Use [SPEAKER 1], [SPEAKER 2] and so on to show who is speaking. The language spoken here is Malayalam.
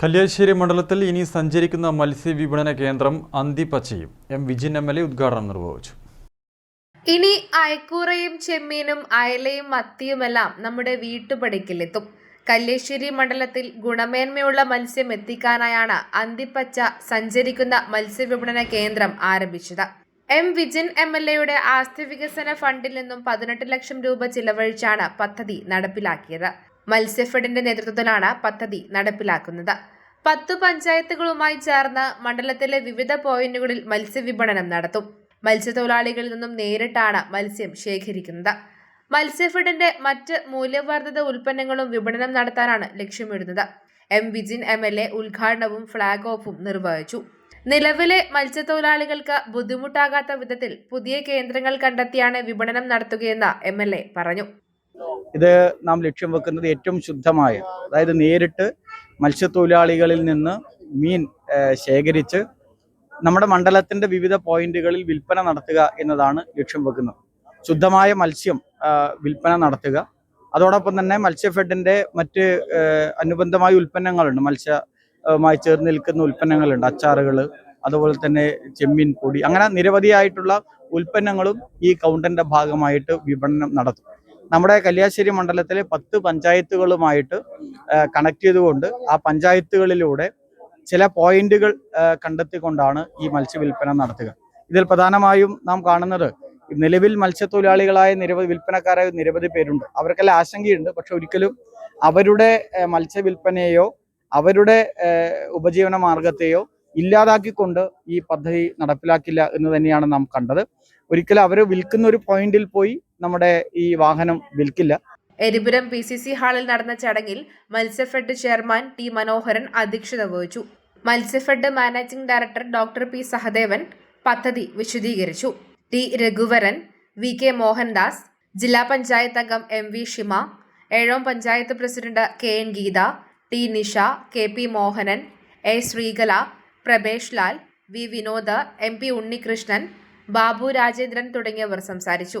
[SPEAKER 1] കല്യാശ്ശേരി മണ്ഡലത്തിൽ ഇനി സഞ്ചരിക്കുന്ന മത്സ്യവിപണന കേന്ദ്രം അന്തിപ്പച്ചയും M Vijin M L A ഉദ്ഘാടനം നിർവഹിച്ചു.
[SPEAKER 2] ഇനി അയക്കൂറയും ചെമ്മീനും അയലയും മത്തിയുമെല്ലാം നമ്മുടെ വീട്ടുപടിക്കലെത്തും. കല്ലേശ്ശേരി മണ്ഡലത്തിൽ ഗുണമേന്മയുള്ള മത്സ്യം എത്തിക്കാനായാണ് അന്തിപ്പച്ച സഞ്ചരിക്കുന്ന മത്സ്യവിപണന കേന്ദ്രം ആരംഭിച്ചത്. എം വിജിൻ എം എൽ എയുടെ ആസ്തി വികസന ഫണ്ടിൽ നിന്നും പതിനെട്ട് ലക്ഷം രൂപ ചിലവഴിച്ചാണ് പദ്ധതി നടപ്പിലാക്കിയത്. മത്സ്യഫെഡിന്റെ നേതൃത്വത്തിലാണ് പദ്ധതി നടപ്പിലാക്കുന്നത്. പത്തു പഞ്ചായത്തുകളുമായി ചേർന്ന് മണ്ഡലത്തിലെ വിവിധ പോയിന്റുകളിൽ മത്സ്യവിപണനം നടത്തും. മത്സ്യത്തൊഴിലാളികളിൽ നിന്നും നേരിട്ടാണ് മത്സ്യം ശേഖരിക്കുന്നത്. മത്സ്യഫെഡിന്റെ മറ്റ് മൂല്യവർദ്ധിത ഉൽപ്പന്നങ്ങളും വിപണനം നടത്താനാണ് ലക്ഷ്യമിടുന്നത്. M Vijin M L A ഉദ്ഘാടനവും ഫ്ളാഗ് ഓഫും നിർവഹിച്ചു. നിലവിലെ മത്സ്യത്തൊഴിലാളികൾക്ക് ബുദ്ധിമുട്ടാകാത്ത വിധത്തിൽ പുതിയ കേന്ദ്രങ്ങൾ കണ്ടെത്തിയാണ് വിപണനം നടത്തുകയെന്ന് എം പറഞ്ഞു.
[SPEAKER 3] ഇത് നാം ലക്ഷ്യം വെക്കുന്നത് ഏറ്റവും ശുദ്ധമായ അതായത് നേരിട്ട് മത്സ്യത്തൊഴിലാളികളിൽ നിന്ന് മീൻ ശേഖരിച്ച് നമ്മുടെ മണ്ഡലത്തിന്റെ വിവിധ പോയിന്റുകളിൽ വിൽപ്പന നടത്തുക എന്നതാണ് ലക്ഷ്യം വെക്കുന്നത്. ശുദ്ധമായ മത്സ്യം വിൽപ്പന നടത്തുക. അതോടൊപ്പം തന്നെ മത്സ്യഫെഡിന്റെ മറ്റ് അനുബന്ധമായ ഉൽപ്പന്നങ്ങളുണ്ട്. മത്സ്യമായി ചേർന്ന് നിൽക്കുന്ന ഉൽപ്പന്നങ്ങളുണ്ട്. അച്ചാറുകൾ അതുപോലെ തന്നെ ചെമ്മീൻ പൊടി അങ്ങനെ നിരവധിയായിട്ടുള്ള ഉൽപ്പന്നങ്ങളും ഈ കൗണ്ടറിന്റെ ഭാഗമായിട്ട് വിപണനം നടത്തും. നമ്മുടെ കല്യാശ്ശേരി മണ്ഡലത്തിലെ പത്ത് പഞ്ചായത്തുകളുമായിട്ട് കണക്ട് ചെയ്തുകൊണ്ട് ആ പഞ്ചായത്തുകളിലൂടെ ചില പോയിന്റുകൾ കണ്ടെത്തിക്കൊണ്ടാണ് ഈ മത്സ്യവില്പന നടത്തുക. ഇതിൽ പ്രധാനമായും നാം കാണുന്നത് നിലവിൽ മത്സ്യത്തൊഴിലാളികളായ നിരവധി വിൽപ്പനക്കാരായ നിരവധി പേരുണ്ട്. അവർക്കെല്ലാം ആശങ്കയുണ്ട്. പക്ഷെ ഒരിക്കലും അവരുടെ മത്സ്യവില്പനയോ അവരുടെ ഉപജീവന മാർഗത്തെയോ ഇല്ലാതാക്കിക്കൊണ്ട് ഈ പദ്ധതി നടപ്പിലാക്കില്ല എന്ന് തന്നെയാണ് നാം കണ്ടത്. ഒരിക്കലും അവർ വിൽക്കുന്ന ഒരു പോയിന്റിൽ പോയി നമ്മുടെ ഈ വാഹനം വിൽക്കില്ല.
[SPEAKER 2] എരിപുരം പി സി സി ഹാളിൽ നടന്ന ചടങ്ങിൽ മത്സ്യഫെഡ് ചെയർമാൻ ടി മനോഹരൻ അധ്യക്ഷത വഹിച്ചു. Matsyafed managing director doctor P Sahadevan പദ്ധതി വിശദീകരിച്ചു. T Raghuvaran V K Mohandas ജില്ലാ പഞ്ചായത്ത് അംഗം M V Shima Ezhome panchayat president K N Geetha T Nisha K P Mohanan A Sreekala Prabhesh Lal V Vinod M P Unnikrishnan Babu Rajendran തുടങ്ങിയവർ സംസാരിച്ചു.